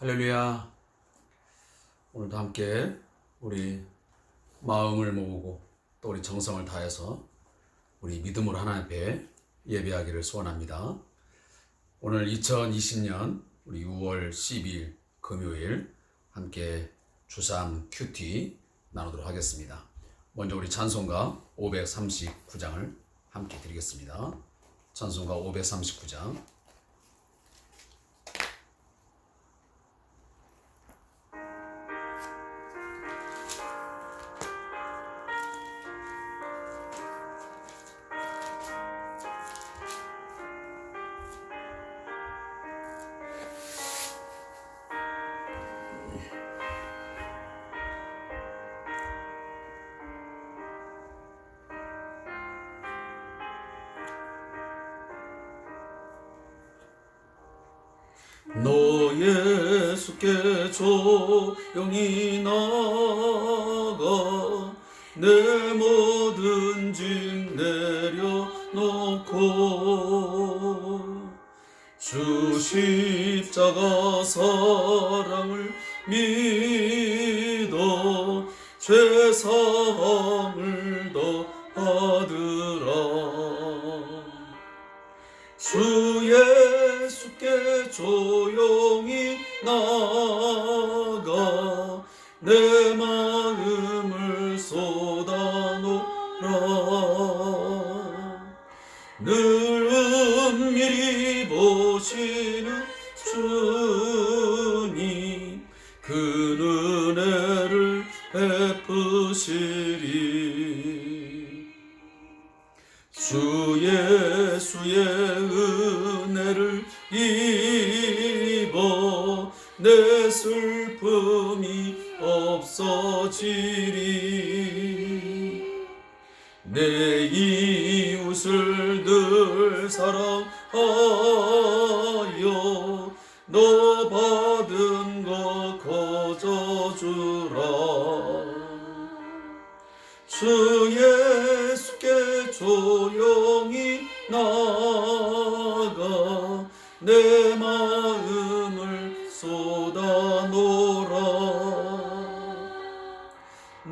할렐루야. 오늘도 함께 우리 마음을 모으고 또 우리 정성을 다해서 우리 믿음으로 하나님 앞에 예배하기를 소원합니다. 오늘 2020년 우리 6월 12일 금요일 함께 주삼 큐티 나누도록 하겠습니다. 먼저 우리 찬송가 539장을 함께 드리겠습니다. 찬송가 539장. 너 예수께 조용히 나가 내 모든 짐 내려놓고 주 십자가 사랑을 믿어 죄사함 보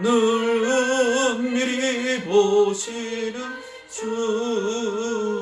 늘 은밀히 보시는 주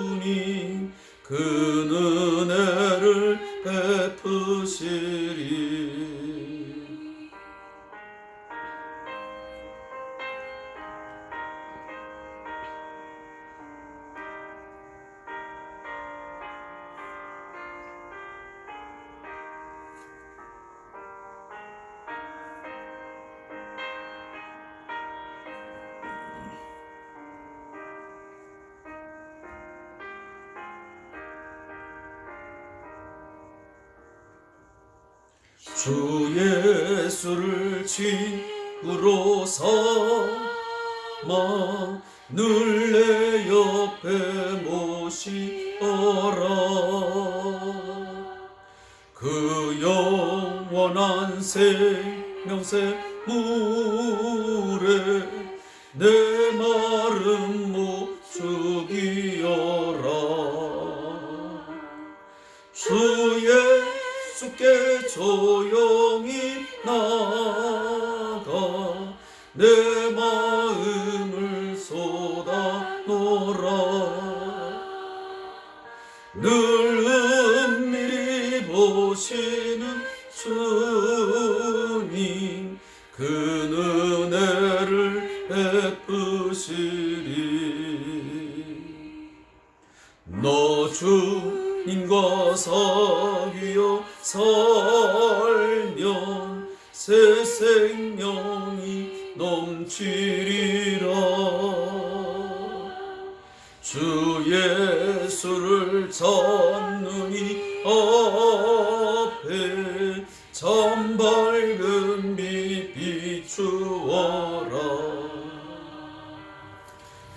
생명새 물에 내 주 예수를 이 앞에 참 밝은 빛 비추어라.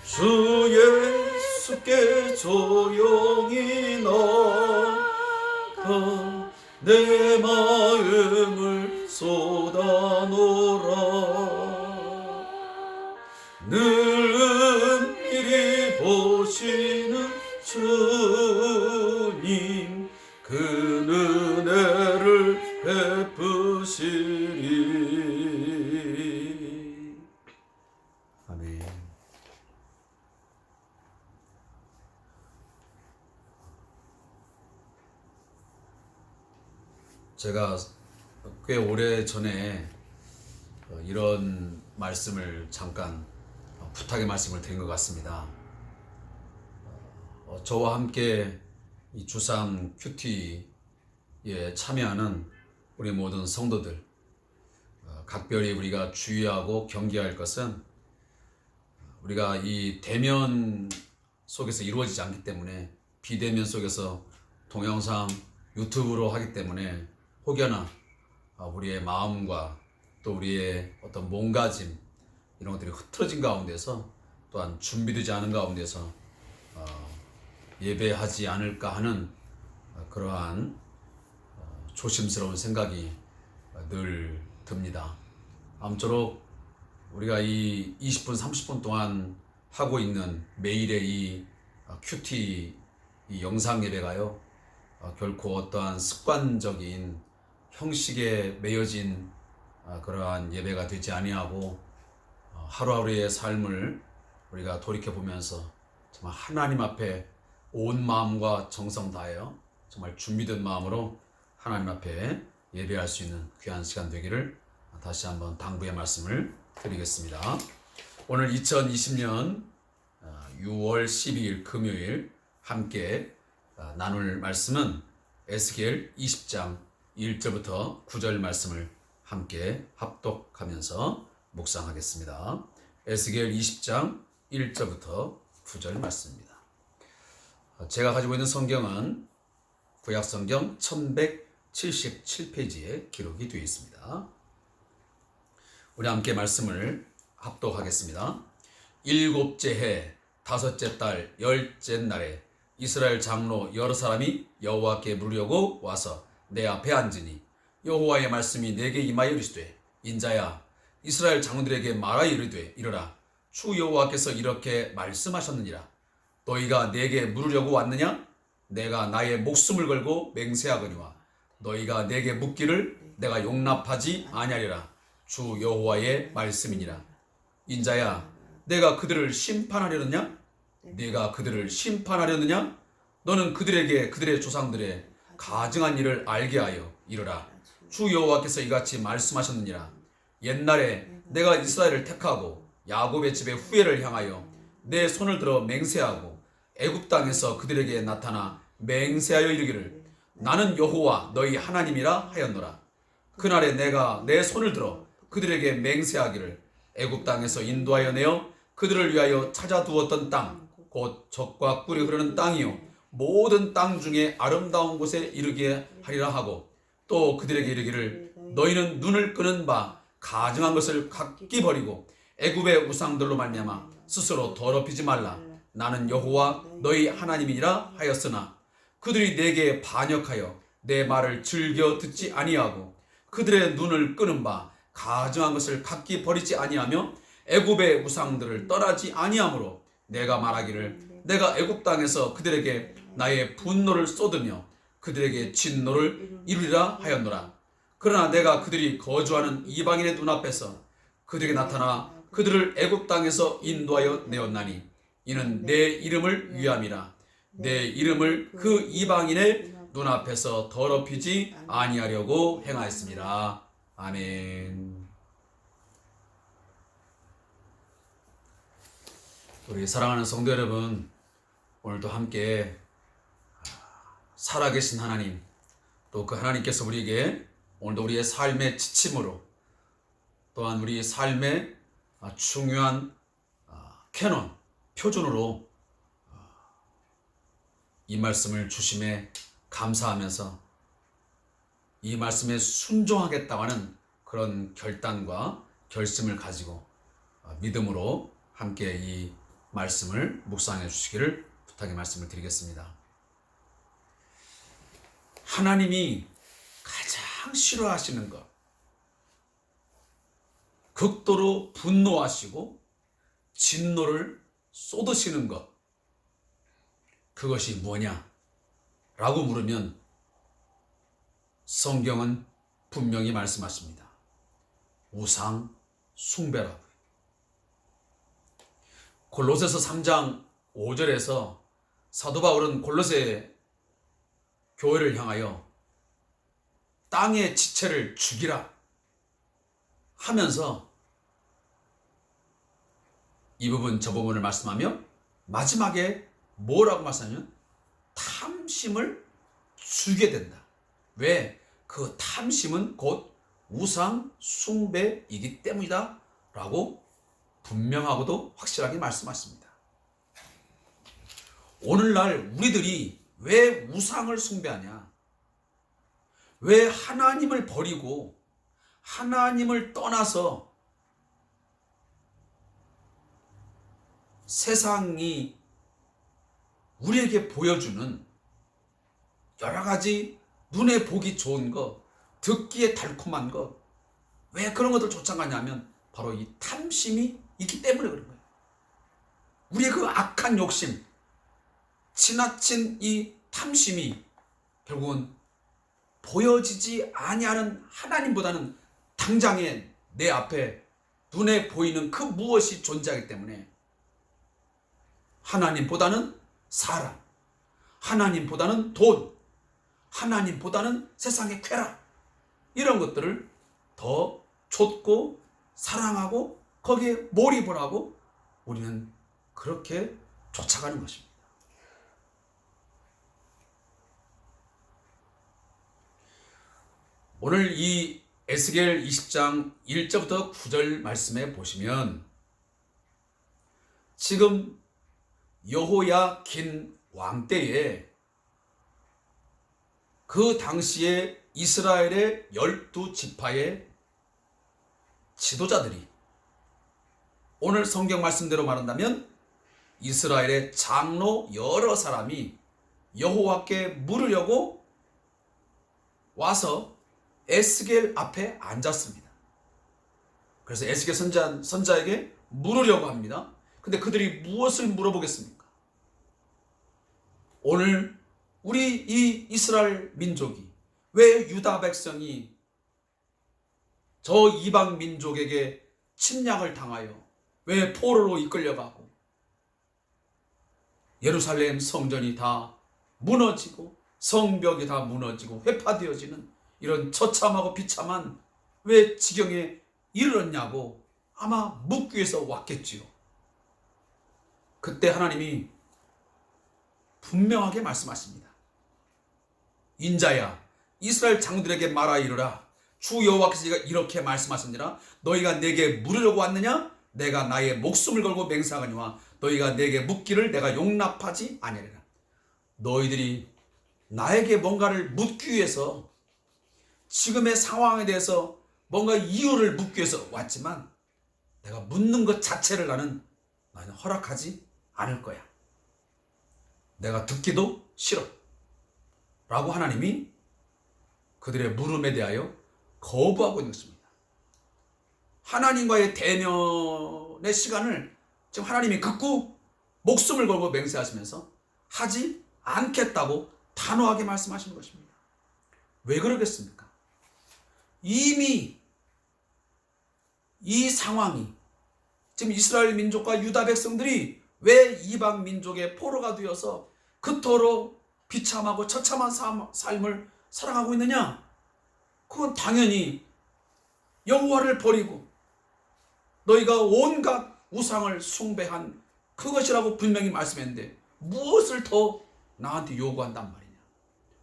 주 예수께 조용히 나가 내 마음을 쏟아놓으라 늘 은밀히 보시는 주님 그 은혜를 베푸시리. 아멘. 제가 꽤 오래 전에 이런 말씀을 잠깐 부탁의 말씀을 드린 것 같습니다. 어, 저와 함께 이 주상 큐티에 참여하는 우리 모든 성도들, 어, 각별히 우리가 주의하고 경계할 것은 우리가 이 대면 속에서 이루어지지 않기 때문에 비대면 속에서 동영상 유튜브로 하기 때문에 혹여나 아, 우리의 마음과 또 우리의 어떤 몸가짐 이런 것들이 흐트러진 가운데서 또한 준비되지 않은 가운데서 어, 예배하지 않을까 하는 어, 그러한 어, 조심스러운 생각이 어, 늘 듭니다. 아무쪼록 우리가 이 20분, 30분 동안 하고 있는 매일의 이 어, 큐티 이 영상 예배가요, 어, 결코 어떠한 습관적인 형식에 매여진 어, 그러한 예배가 되지 아니하고 어, 하루하루의 삶을 우리가 돌이켜 보면서 정말 하나님 앞에 온 마음과 정성 다하여 정말 준비된 마음으로 하나님 앞에 예배할 수 있는 귀한 시간 되기를 다시 한번 당부의 말씀을 드리겠습니다. 오늘 2020년 6월 12일 금요일 함께 아, 나눌 말씀은 에스겔 20장 1절부터 9절 말씀을 함께 합독하면서 묵상하겠습니다. 에스겔 20장 1절부터 9절 말씀입니다. 아, 제가 가지고 있는 성경은 구약 성경 1177페이지에 기록이 되어 있습니다. 우리 함께 말씀을 합독하겠습니다. 일곱째 해 다섯째 달 열째 날에 이스라엘 장로 여러 사람이 여호와께 물으려고 와서 내 앞에 앉으니 여호와의 말씀이 내게 임하여 이르시되 인자야 이스라엘 장로들에게 말하여 이르되 이르라. 주 여호와께서 이렇게 말씀하셨느니라. 너희가 내게 물으려고 왔느냐? 내가 나의 목숨을 걸고 맹세하거니와 너희가 내게 묻기를 내가 용납하지 아니하리라. 주 여호와의 말씀이니라. 인자야 내가 그들을 심판하려느냐? 네가 그들을 심판하려느냐? 너는 그들에게 그들의 조상들의 가증한 일을 알게 하여 이르라. 주 여호와께서 이같이 말씀하셨느니라 옛날에 내가 이스라엘을 택하고 야곱의 집의 후예를 향하여 내 손을 들어 맹세하고 애굽 땅에서 그들에게 나타나 맹세하여 이르기를 나는 여호와 너희 하나님이라 하였노라. 그날에 내가 내 손을 들어 그들에게 맹세하기를 애굽 땅에서 인도하여 내어 그들을 위하여 찾아두었던 땅 곧 적과 꿀이 흐르는 땅이요 모든 땅 중에 아름다운 곳에 이르게 하리라 하고 또 그들에게 이르기를 너희는 눈을 끄는 바 가증한 것을 각기 버리고 애굽의 우상들로 말미암아 스스로 더럽히지 말라 나는 여호와 너희 하나님이라 하였으나 그들이 내게 반역하여 내 말을 즐겨 듣지 아니하고 그들의 눈을 끄는 바 가증한 것을 각기 버리지 아니하며 애굽의 우상들을 떠나지 아니하므로 내가 말하기를 내가 애굽 땅에서 그들에게 나의 분노를 쏟으며 그들에게 진노를 이루리라 하였노라. 그러나 내가 그들이 거주하는 이방인의 눈앞에서 그들에게 나타나 그들을 애굽 땅에서 인도하여 내었나니 이는 내 이름을 위함이라. 내 이름을 그 이방인의 눈앞에서 더럽히지 아니하려고 행하였습니다. 아멘. 우리 사랑하는 성도 여러분, 오늘도 함께 살아계신 하나님, 또 그 하나님께서 우리에게 오늘도 우리의 삶의 지침으로 또한 우리 삶의 중요한 캐논, 표준으로 이 말씀을 주심에 감사하면서 이 말씀에 순종하겠다고 하는 그런 결단과 결심을 가지고 믿음으로 함께 이 말씀을 묵상해 주시기를 부탁의 말씀을 드리겠습니다. 하나님이 가장 싫어하시는 것, 극도로 분노하시고 진노를 쏟으시는 것, 그것이 뭐냐? 라고 물으면 성경은 분명히 말씀하십니다. 우상 숭배라고. 골로새서 3장 5절에서 사도 바울은 골로새 교회를 향하여 땅의 지체를 죽이라 하면서 이 부분 저 부분을 말씀하며 마지막에 뭐라고 말씀하냐면 탐심을 주게 된다. 왜? 그 탐심은 곧 우상 숭배이기 때문이다. 라고 분명하고도 확실하게 말씀하십니다. 오늘날 우리들이 왜 우상을 숭배하냐? 왜 하나님을 버리고 하나님을 떠나서 세상이 우리에게 보여주는 여러 가지 눈에 보기 좋은 것, 듣기에 달콤한 것, 왜 그런 것들 쫓아가냐면 바로 이 탐심이 있기 때문에 그런 거예요. 우리의 그 악한 욕심, 지나친 이 탐심이 결국은 보여지지 아니하는 하나님보다는 당장에 내 앞에 눈에 보이는 그 무엇이 존재하기 때문에 하나님보다는 사람, 하나님보다는 돈, 하나님보다는 세상의 쾌락 이런 것들을 더 좇고 사랑하고 거기에 몰입을 하고 우리는 그렇게 쫓아가는 것입니다. 오늘 이 에스겔 20장 1절부터 9절 말씀에 보시면 지금 여호야 긴 왕 때에 그 당시에 이스라엘의 열두 지파의 지도자들이 오늘 성경 말씀대로 말한다면 이스라엘의 장로 여러 사람이 여호와께 물으려고 와서 에스겔 앞에 앉았습니다. 그래서 에스겔 선자, 선자에게 물으려고 합니다. 근데 그들이 무엇을 물어보겠습니까? 오늘 우리 이 이스라엘 민족이 왜 유다 백성이 저 이방 민족에게 침략을 당하여 왜 포로로 이끌려가고 예루살렘 성전이 다 무너지고 성벽이 다 무너지고 회파되어지는 이런 처참하고 비참한 왜 지경에 이르렀냐고 아마 묻기 위해서 왔겠지요. 그때 하나님이 분명하게 말씀하십니다. 인자야 이스라엘 장들에게 말하 이르라 주 여호와께서 이렇게 말씀하십니다. 너희가 내게 물으려고 왔느냐? 내가 나의 목숨을 걸고 맹세하거니와 너희가 내게 묻기를 내가 용납하지 아니하리라. 너희들이 나에게 뭔가를 묻기 위해서 지금의 상황에 대해서 뭔가 이유를 묻기 위해서 왔지만 내가 묻는 것 자체를 나는 나는 허락하지 않을 거야. 내가 듣기도 싫어. 라고 하나님이 그들의 물음에 대하여 거부하고 있는 것입니다. 하나님과의 대면의 시간을 지금 하나님이 극구 목숨을 걸고 맹세하시면서 하지 않겠다고 단호하게 말씀하시는 것입니다. 왜 그러겠습니까? 이미 이 상황이 지금 이스라엘 민족과 유다 백성들이 왜 이방 민족의 포로가 되어서 그토록 비참하고 처참한 삶을 살아가고 있느냐? 그건 당연히 여호와를 버리고 너희가 온갖 우상을 숭배한 그것이라고 분명히 말씀했는데 무엇을 더 나한테 요구한단 말이냐?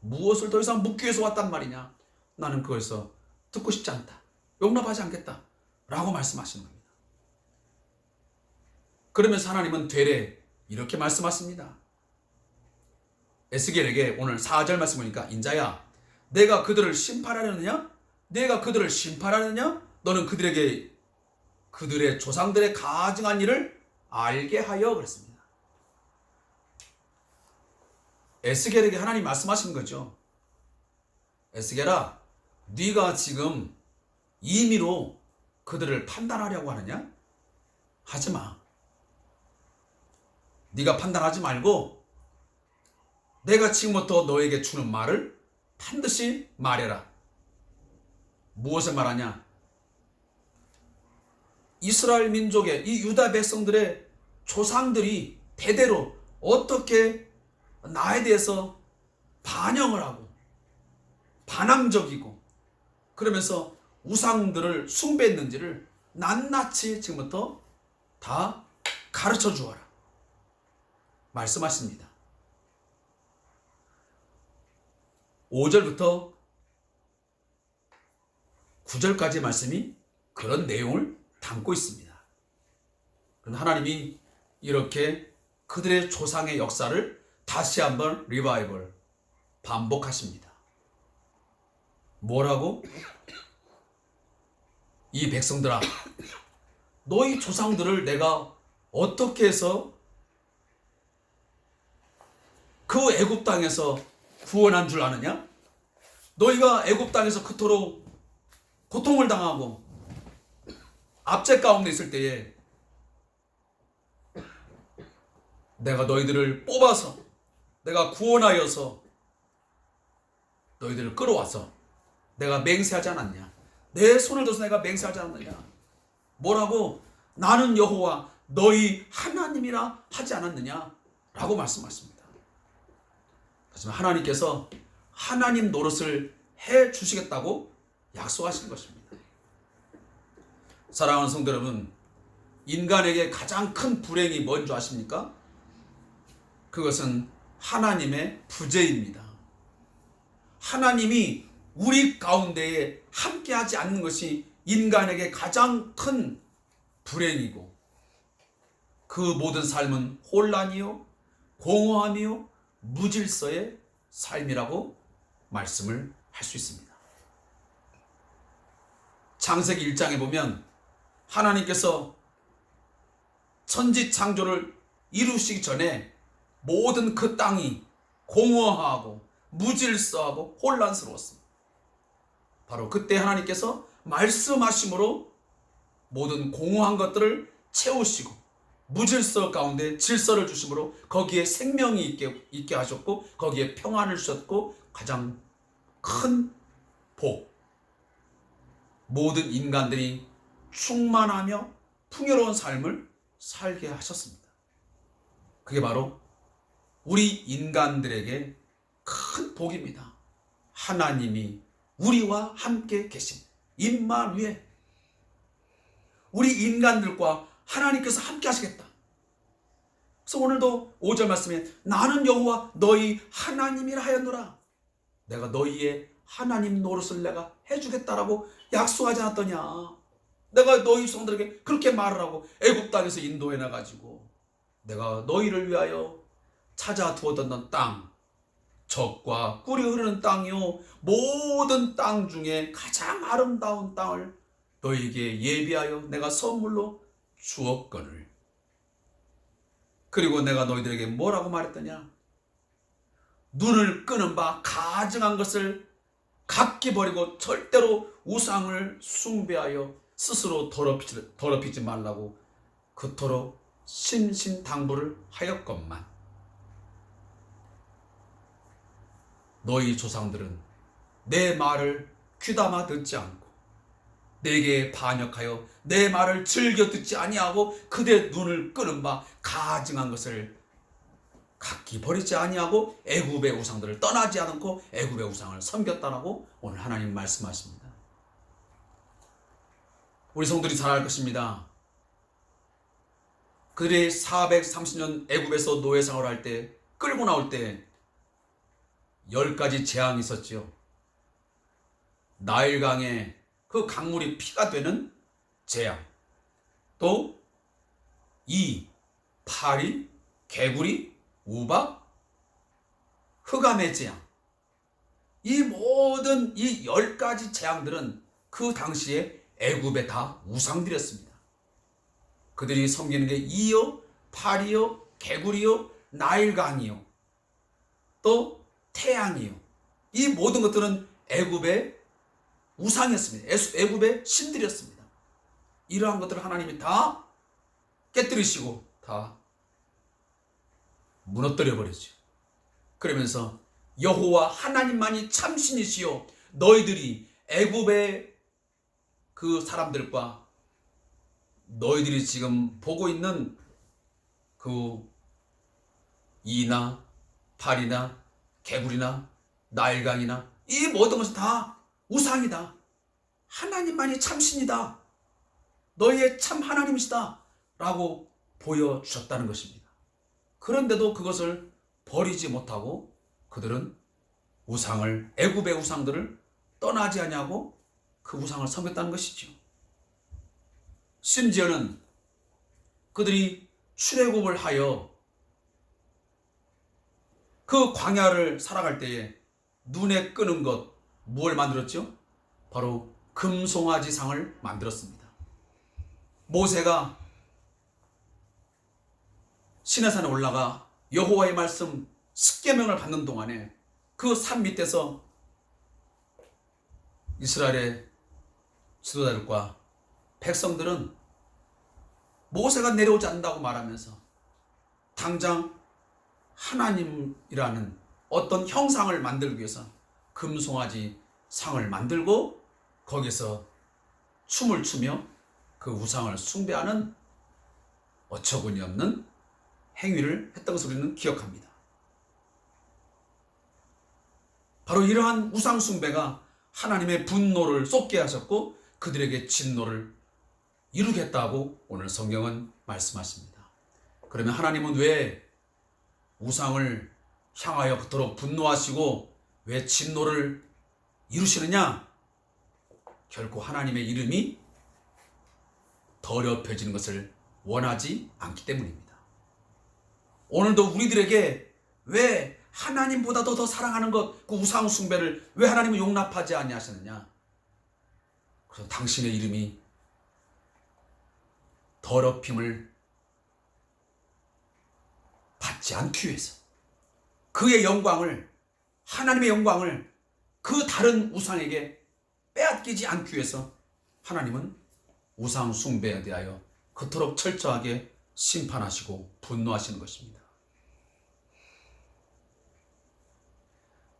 무엇을 더 이상 묻기 위해서 왔단 말이냐? 나는 그것에서 듣고 싶지 않다. 용납하지 않겠다. 라고 말씀하시는 겁니다. 그러면서 하나님은 되레 이렇게 말씀하십니다. 에스겔에게 오늘 4절 말씀 보니까 인자야 내가 그들을 심판하려느냐? 내가 그들을 심판하느냐? 너는 그들에게 그들의 조상들의 가증한 일을 알게 하여 그랬습니다. 에스겔에게 하나님 말씀하신 거죠. 에스겔아, 네가 지금 임의로 그들을 판단하려고 하느냐? 하지 마. 네가 판단하지 말고 내가 지금부터 너에게 주는 말을 반드시 말해라. 무엇을 말하냐? 이스라엘 민족의 이 유다 백성들의 조상들이 대대로 어떻게 나에 대해서 반영을 하고 반항적이고 그러면서 우상들을 숭배했는지를 낱낱이 지금부터 다 가르쳐 주어라. 말씀하십니다. 5절부터 9절까지 말씀이 그런 내용을 담고 있습니다. 그럼 하나님이 이렇게 그들의 조상의 역사를 다시 한번 리바이벌 반복하십니다. 뭐라고? 이 백성들아, 너희 조상들을 내가 어떻게 해서 그 애굽 땅에서 구원한 줄 아느냐? 너희가 애굽 땅에서 그토록 고통을 당하고 압제 가운데 있을 때에 내가 너희들을 뽑아서 내가 구원하여서 너희들을 끌어와서 내가 맹세하지 않았냐? 내 손을 둬서 내가 맹세하지 않았느냐? 뭐라고? 나는 여호와 너희 하나님이라 하지 않았느냐? 라고 말씀하십니다. 하지만 하나님께서 하나님 노릇을 해 주시겠다고 약속하시는 것입니다. 사랑하는 성도 여러분, 인간에게 가장 큰 불행이 뭔지 아십니까? 그것은 하나님의 부재입니다. 하나님이 우리 가운데에 함께하지 않는 것이 인간에게 가장 큰 불행이고 그 모든 삶은 혼란이요, 공허함이요, 무질서의 삶이라고 말씀을 할 수 있습니다. 창세기 1장에 보면 하나님께서 천지 창조를 이루시기 전에 모든 그 땅이 공허하고 무질서하고 혼란스러웠습니다. 바로 그때 하나님께서 말씀하심으로 모든 공허한 것들을 채우시고 무질서 가운데 질서를 주심으로 거기에 생명이 있게, 있게 하셨고 거기에 평안을 주셨고 가장 큰 복. 모든 인간들이 충만하며 풍요로운 삶을 살게 하셨습니다. 그게 바로 우리 인간들에게 큰 복입니다. 하나님이 우리와 함께 계신 위에 우리 인간들과 하나님께서 함께 하시겠다. 그래서 오늘도 5절 말씀에 나는 여호와 너희 하나님이라 하였노라. 내가 너희의 하나님 노릇을 내가 해주겠다라고 약속하지 않았더냐. 내가 너희 성들에게 그렇게 말을 하고 애굽 땅에서 인도해 나가지고 내가 너희를 위하여 찾아 두었던 땅, 적과 꿀이 흐르는 땅이요 모든 땅 중에 가장 아름다운 땅을 너희에게 예비하여 내가 선물로 주었거늘. 그리고 내가 너희들에게 뭐라고 말했더냐? 눈을 끄는 바 가증한 것을 각기 버리고 절대로 우상을 숭배하여 스스로 더럽히지, 더럽히지 말라고 그토록 신신당부를 하였건만 너희 조상들은 내 말을 귀담아 듣지 않고 내게 반역하여 내 말을 즐겨 듣지 아니하고 그대 눈을 끄는 바 가증한 것을 각기 버리지 아니하고 애굽의 우상들을 떠나지 않고 애굽의 우상을 섬겼다라고 오늘 하나님 말씀하십니다. 우리 성들이 잘 알 것입니다. 그들이 430년 애굽에서 노예 생활을 할때 끌고 나올 때 열 가지 재앙이 있었지요. 나일강에 그 강물이 피가 되는 재앙. 또 이, 파리, 개구리, 우박, 흑암의 재앙. 이 모든 이 열 가지 재앙들은 그 당시에 애굽에 다 우상들이었습니다. 그들이 섬기는 게 이요, 파리요, 개구리요, 나일강이요, 또 태양이요. 이 모든 것들은 애굽의 우상이었습니다. 애굽의 신들이었습니다. 이러한 것들을 하나님이 다 깨뜨리시고 다 무너뜨려 버리죠. 그러면서 여호와 하나님만이 참신이시요 너희들이 애굽의 그 사람들과 너희들이 지금 보고 있는 그 이나 팔이나 개구리나 나일강이나 이 모든 것은 다 우상이다. 하나님만이 참신이다. 너희의 참 하나님이시다. 라고 보여주셨다는 것입니다. 그런데도 그것을 버리지 못하고 그들은 우상을 애굽의 우상들을 떠나지 아니하고 그 우상을 섬겼다는 것이죠. 심지어는 그들이 출애굽을 하여 그 광야를 살아갈 때에 눈에 끄는 것 무엇을 만들었죠? 바로 금송아지 상을 만들었습니다. 모세가 시내산에 올라가 여호와의 말씀 십계명을 받는 동안에 그 산 밑에서 이스라엘의 지도자들과 백성들은 모세가 내려오지 않는다고 말하면서 당장 하나님이라는 어떤 형상을 만들기 위해서 금송아지 상을 만들고 거기서 춤을 추며 그 우상을 숭배하는 어처구니 없는 행위를 했던 것을 우리는 기억합니다. 바로 이러한 우상 숭배가 하나님의 분노를 쏟게 하셨고 그들에게 진노를 이루겠다고 오늘 성경은 말씀하십니다. 그러면 하나님은 왜 우상을 향하여 그토록 분노하시고 왜 진노를 이루시느냐? 결코 하나님의 이름이 더럽혀지는 것을 원하지 않기 때문입니다. 오늘도 우리들에게 왜 하나님보다도 더 사랑하는 것, 그 우상 숭배를 왜 하나님은 용납하지 아니하시느냐? 그래서 당신의 이름이 더럽힘을 받지 않기 위해서 그의 영광을 하나님의 영광을 그 다른 우상에게 빼앗기지 않기 위해서 하나님은 우상 숭배에 대하여 그토록 철저하게 심판하시고 분노하시는 것입니다.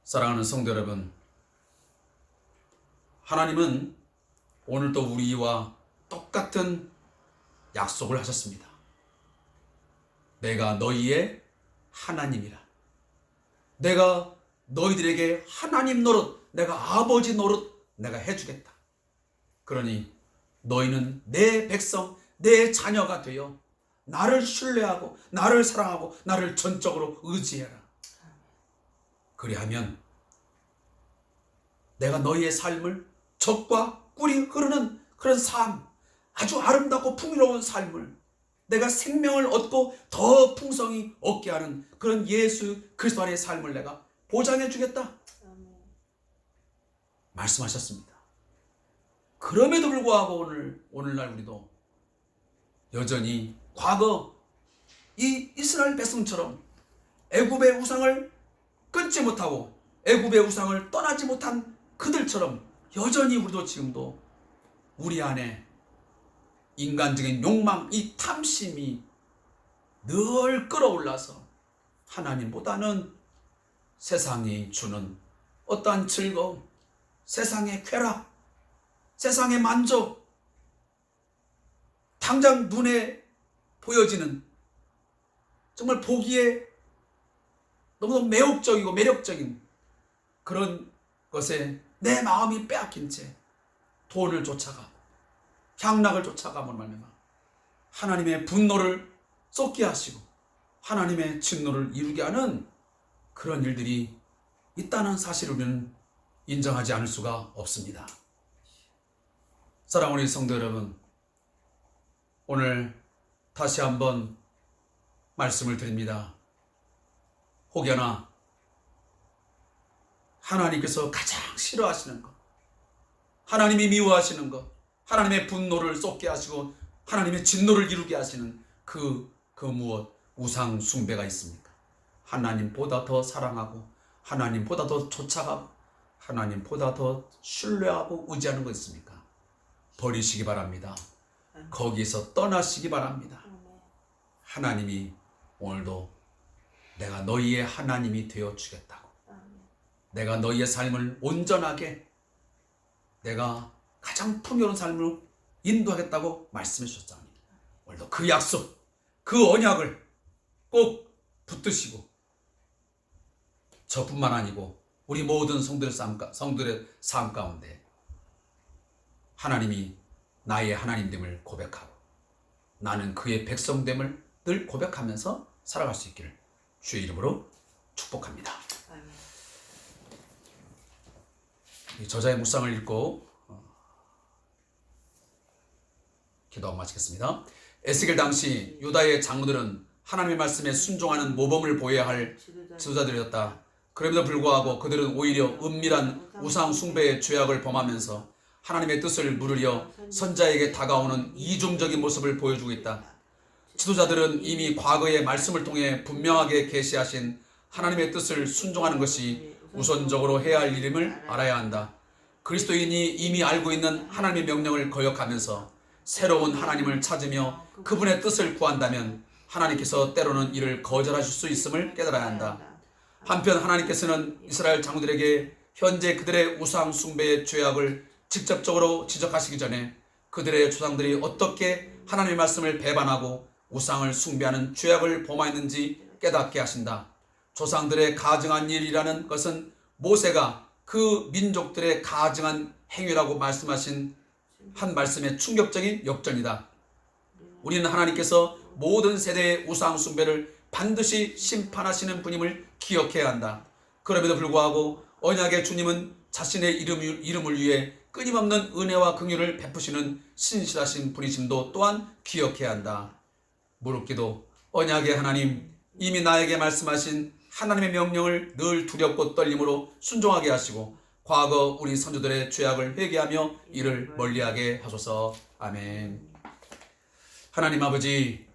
사랑하는 성도 여러분, 하나님은 오늘도 우리와 똑같은 약속을 하셨습니다. 내가 너희의 하나님이라. 내가 너희들에게 하나님 노릇, 내가 아버지 노릇 내가 해주겠다. 그러니 너희는 내 백성, 내 자녀가 되어 나를 신뢰하고 나를 사랑하고 나를 전적으로 의지해라. 그리하면 내가 너희의 삶을 적과 꿀이 흐르는 그런 삶, 아주 아름답고 풍요로운 삶을 내가 생명을 얻고 더 풍성히 얻게 하는 그런 예수 그리스도 안의 삶을 내가 보장해 주겠다. 말씀하셨습니다. 그럼에도 불구하고 오늘 오늘날 우리도 여전히 과거 이 이스라엘 백성처럼 애굽의 우상을 끊지 못하고 애굽의 우상을 떠나지 못한 그들처럼 여전히 우리도 지금도 우리 안에 인간적인 욕망, 이 탐심이 늘 끌어올라서 하나님보다는 세상이 주는 어떠한 즐거움, 세상의 쾌락, 세상의 만족, 당장 눈에 보여지는 정말 보기에 너무도 매혹적이고 매력적인 그런 것에 내 마음이 빼앗긴 채 돈을 쫓아가고 향락을 쫓아가면 말미암아 하나님의 분노를 쏟게 하시고 하나님의 진노를 이루게 하는 그런 일들이 있다는 사실을 우리는 인정하지 않을 수가 없습니다. 사랑하는 성도 여러분, 오늘 다시 한번 말씀을 드립니다. 혹여나 하나님께서 가장 싫어하시는 것, 하나님이 미워하시는 것, 하나님의 분노를 쏟게 하시고 하나님의 진노를 이루게 하시는 그, 그 무엇, 우상 숭배가 있습니까? 하나님보다 더 사랑하고 하나님보다 더 쫓아가고 하나님보다 더 신뢰하고 의지하는 거 있습니까? 버리시기 바랍니다. 거기서 떠나시기 바랍니다. 하나님이 오늘도 내가 너희의 하나님이 되어 주겠다고. 내가 너희의 삶을 온전하게 내가 가장 풍요로운 삶을 인도하겠다고 말씀해 주셨습니다. 오늘도 그 약속, 그 언약을 꼭 붙드시고 저뿐만 아니고 우리 모든 성들의 삶, 가- 성들의 삶 가운데 하나님이 나의 하나님됨을 고백하고 나는 그의 백성됨을 늘 고백하면서 살아갈 수 있기를 주의 이름으로 축복합니다. 저자의 묵상을 읽고 어, 기도하고 마치겠습니다. 에스겔 당시 유다의 장로들은 하나님의 말씀에 순종하는 모범을 보여야 할 지도자 지도자들이었다. 그럼에도 불구하고 그들은 오히려 은밀한 우상 숭배의 죄악을 범하면서 하나님의 뜻을 물으려 선자에게 다가오는 이중적인 모습을 보여주고 있다. 지도자들은 이미 과거의 말씀을 통해 분명하게 계시하신 하나님의 뜻을 순종하는 것이 우선적으로 해야 할 일임을 알아야 한다. 그리스도인이 이미 알고 있는 하나님의 명령을 거역하면서 새로운 하나님을 찾으며 그분의 뜻을 구한다면 하나님께서 때로는 이를 거절하실 수 있음을 깨달아야 한다. 한편 하나님께서는 이스라엘 장로들에게 현재 그들의 우상 숭배의 죄악을 직접적으로 지적하시기 전에 그들의 조상들이 어떻게 하나님의 말씀을 배반하고 우상을 숭배하는 죄악을 범하였는지 깨닫게 하신다. 조상들의 가증한 일이라는 것은 모세가 그 민족들의 가증한 행위라고 말씀하신 한 말씀의 충격적인 역전이다. 우리는 하나님께서 모든 세대의 우상 숭배를 반드시 심판하시는 분임을 기억해야 한다. 그럼에도 불구하고 언약의 주님은 자신의 이름, 이름을 위해 끊임없는 은혜와 긍휼을 베푸시는 신실하신 분이심도 또한 기억해야 한다. 무릎기도 언약의 하나님 이미 나에게 말씀하신 하나님의 명령을 늘 두렵고 떨림으로 순종하게 하시고 과거 우리 선조들의 죄악을 회개하며 이를 멀리하게 하소서 아멘. 하나님 아버지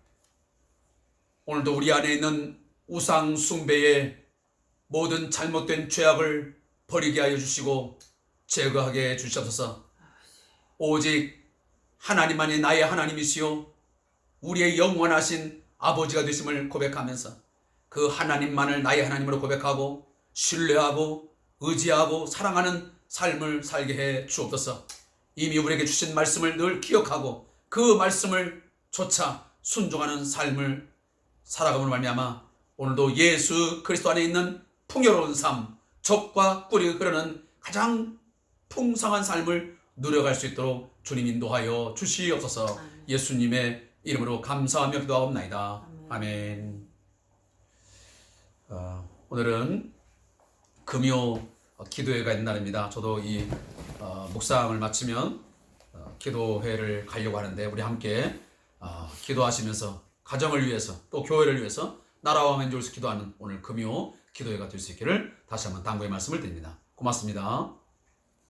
오늘도 우리 안에 있는 우상 숭배의 모든 잘못된 죄악을 버리게 하여 주시고 제거하게 해 주시옵소서. 오직 하나님만이 나의 하나님이시요 우리의 영원하신 아버지가 되심을 고백하면서 그 하나님만을 나의 하나님으로 고백하고 신뢰하고 의지하고 사랑하는 삶을 살게 해 주옵소서. 이미 우리에게 주신 말씀을 늘 기억하고 그 말씀을 쫓아 순종하는 삶을 살아감으로 말미암아 오늘도 예수 그리스도 안에 있는 풍요로운 삶, 적과 꿀이 흐르는 가장 풍성한 삶을 누려갈 수 있도록 주님 인도하여 주시옵소서. 예수님의 이름으로 감사하며 기도하옵나이다. 아멘. 어, 오늘은 금요 기도회가 있는 날입니다. 저도 이 어, 묵상을 마치면 어, 기도회를 가려고 하는데 우리 함께 어, 기도하시면서 가정을 위해서 또 교회를 위해서 나라와 만족을 기도하는 오늘 금요 기도회가 될 수 있기를 다시 한번 당부의 말씀을 드립니다. 고맙습니다.